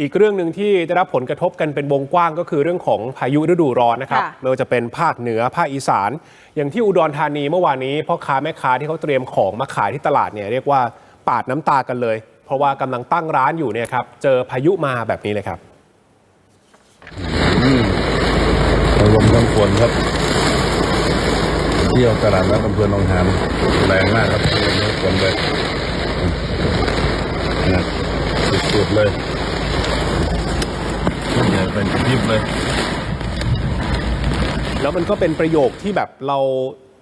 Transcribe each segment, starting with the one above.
อีกเรื่องหนึ่งที่ได้รับผลกระทบกันเป็นวงกว้างก็คือเรื่องของพายุฤดูร้อนนะครับค่ะไม่ว่าจะเป็นภาคเหนือภาคอีสาน อย่างที่อุดรธานีเมื่อวานนี้พ่อค้าแม่ค้าที่เขาเตรียมของมาขายที่ตลาดเนี่ยเรียกว่าปาดน้ำตากันเลย เพราะว่ากำลังตั้งร้านอยู่เนี่ยครับเจอพายุมาแบบนี้เลยครับทั้งลมทั้งฝนครับ เที่ยวตลาดนัดอำเภอหนองหานแรงมากครับลมทั้งฝนเลยนะสุดๆเลย ใหญ่เป็นพิบเลย แล้วมันก็เป็นประโยคที่แบบเรา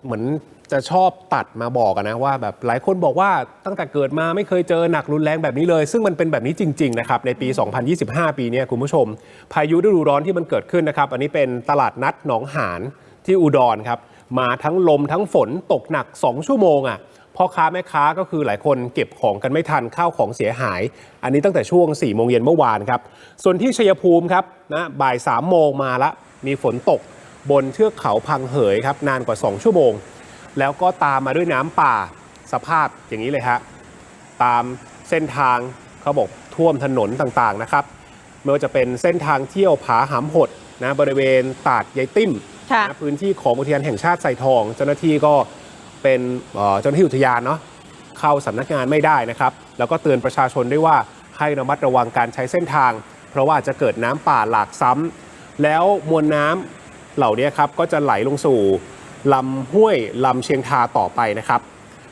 เหมือนจะชอบตัดมาบอกนะว่าแบบหลายคนบอกว่าตั้งแต่เกิดมาไม่เคยเจอหนักรุนแรงแบบนี้เลย ซึ่งมันเป็นแบบนี้จริงๆนะครับในปี 2025 ปีนี้คุณผู้ชม พายุฤดูร้อนที่มันเกิดขึ้นนะครับ อันนี้เป็นตลาดนัดหนองหานที่อุดรครับ มาทั้งลมทั้งฝนตกหนัก 2 ชั่วโมงอะ พ่อค้าแม่ค้าก็คือหลายคนเก็บของกันไม่ทันข้าวของเสียหาย อันนี้ตั้งแต่ช่วง4โมงเย็นเมื่อวานครับ ส่วนที่ชัยภูมิครับนะบ่าย3โมงมาละมีฝนตกบนเทือกเขาพังเหยครับนานกว่า 2 ชั่วโมง แล้วก็ตามมาด้วยน้ำป่าสภาพอย่างนี้เลยฮะตามเส้นทางเขาบอกท่วมถนนต่างๆนะครับไม่ว่าจะเป็นเส้นทางเที่ยวผาหำหดนะบริเวณตาดยายติ้มค่ะนะพื้นที่ของอุทยานแห่งชาติไซทอง เจ้าหน้าที่ก็ เป็นเจ้าหน้าที่อุทยานเนาะเข้าสำนักงานไม่ได้นะครับ แล้วก็เตือนประชาชนด้วยว่าให้ระมัดระวังการใช้เส้นทาง เพราะว่าจะเกิดน้ำป่าหลากซ้ำแล้วมวลน้ำเหล่านี้ครับก็จะไหลลงสู่ลำห้วยลำเชียงทาต่อไปนะครับ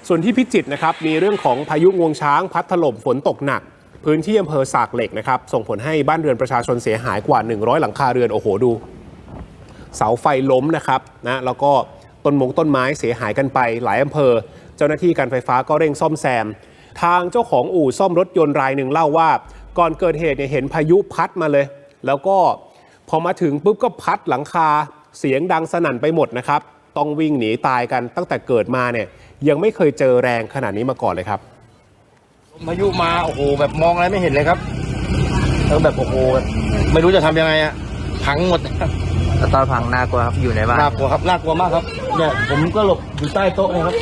ส่วนที่พิจิตรนะครับมีเรื่องของพายุงวงช้างพัดถล่มฝนตกหนัก พื้นที่อำเภอสากเหล็กนะครับ ส่งผลให้บ้านเรือนประชาชนเสียหายกว่า 100 หลังคาเรือนโอ้โหดู เสาไฟล้มนะครับนะแล้วก็ ต้นมงต้นไม้เสียหายกันไปหลายอำเภอ เจ้าหน้าที่การไฟฟ้าก็เร่งซ่อมแซม ทางเจ้าของอู่ซ่อมรถยนต์รายหนึ่งเล่าว่า ก่อนเกิดเหตุเนี่ยเห็นพายุพัดมาเลย แล้วก็พอมาถึงปุ๊บก็พัดหลังคาเสียงดังสนั่นไปหมดนะครับ ต้องวิ่งหนีตายกันตั้งแต่เกิดมาเนี่ยยังไม่เคยเจอแรงขนาดนี้มาก่อนเลยครับพายุมาโอ้โหแบบมองอะไรไม่เห็นเลยครับแล้วแบบโอ้โหแบบไม่รู้จะทำยังไงอะพังหมด แล้วตอนพังน่ากลัวครับอยู่ในบ้านน่ากลัวครับน่ากลัวมากครับเนี่ยผมก็หลบอยู่ใต้โต๊ะเนะครับ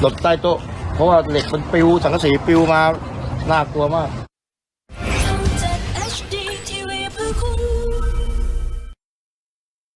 หลบใต้โต๊ะ เพราะว่าเหล็กมันปลิวสังกะสีปลิวมาน่ากลัวมาก